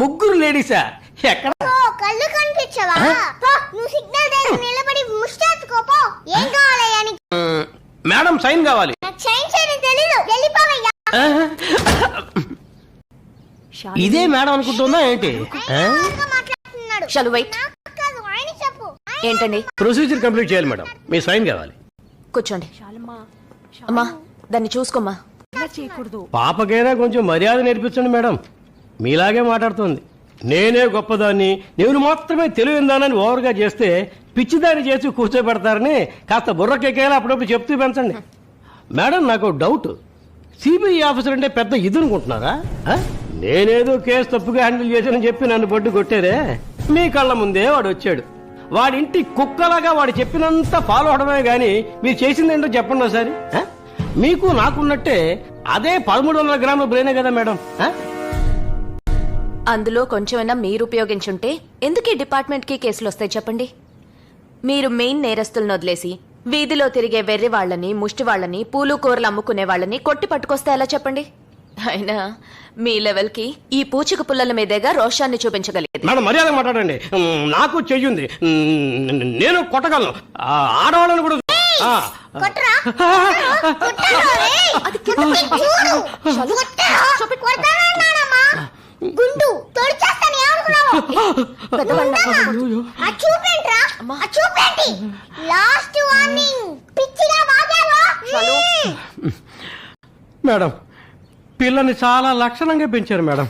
ముగ్గురు లేడీసా? ఎక్కడ? ఓ కళ్ళు కనిపించవా? పో, నువ్వు సిగ్నల్ దగ్గర నిలబడి ముష్టెత్తుకోపో ఏం కావాలయ్యా నీకు మ్, మేడం సైన్ కావాలి. నాకు తెలీదు. వెళ్ళిపోవయ్యా? ఇదే మేడం అనుకుంటుందా ఏంటి? షాలు వెయిట్ ఏంటండి? ప్రొసీజర్ కంప్లీట్ చేయాలి మేడం. మీ సైన్ కావాలి. కూర్చోండి. అమ్మా దాన్ని చూసుకోమ్మా. పాపకైనా కొంచెం మర్యాద నేర్పించండి మేడం. మీలాగే మాట్లాడుతుంది. నేనే గొప్పదాన్ని నేను మాత్రమే తెలివిందానని ఓవర్గా చేస్తే పిచ్చిదాన్ని చేసి కూర్చోబెడతారని కాస్త బుర్రకెక్కేలా అప్పుడప్పుడు చెప్తూ పెంచండి. మేడం నాకు డౌట్ సిబిఐ ఆఫీసర్ అంటే పెద్ద ఇది అనుకుంటున్నారా నేనేదో కేసు తప్పుగా హ్యాండిల్ చేశానని చెప్పి నన్ను బొడ్డు కొట్టేదే మీ కళ్ళ ముందే వాడు వచ్చాడు. వాడి ఇంటి కుక్కలాగా వాడు చెప్పినంత ఫాలో అవడమే కానీ మీరు చేసిందేంటో చెప్పండి ఒకసారి. మీకు నాకున్నట్టే అదే పదమూడు వందల గ్రాముల బ్రెయినే కదా మేడం? అందులో కొంచెమైనా మీరు ఉపయోగించుంటే ఎందుకు ఈ డిపార్ట్మెంట్కి కేసులు వస్తాయి చెప్పండి? మీరు మెయిన్ నేరస్తులను వదిలేసి వీధిలో తిరిగే వెర్రి వాళ్ళని ముష్టి వాళ్ళని పూలు కూరలు అమ్ముకునే వాళ్ళని కొట్టి పట్టుకొస్తే ఎలా చెప్పండి? అయినా మీ లెవెల్కి ఈ పూచిక పుల్లల మీదేగా రోషాన్ని చూపించగలిగేది. మేడం మర్యాద మాట్లాడండి. నాకు చెయ్యుంది. నేను కొట్టగలను. ఆ, ఆడవాళ్ళని కూడా ఆ. కొట్టరా? కొట్టరా? రేయ్. కొట్టి చూడు. కొట్టరా? లాస్ట్ వార్నింగ్ పిచ్చిగా మేడం పిల్లని చాలా లక్షణంగా పెంచారు మేడం.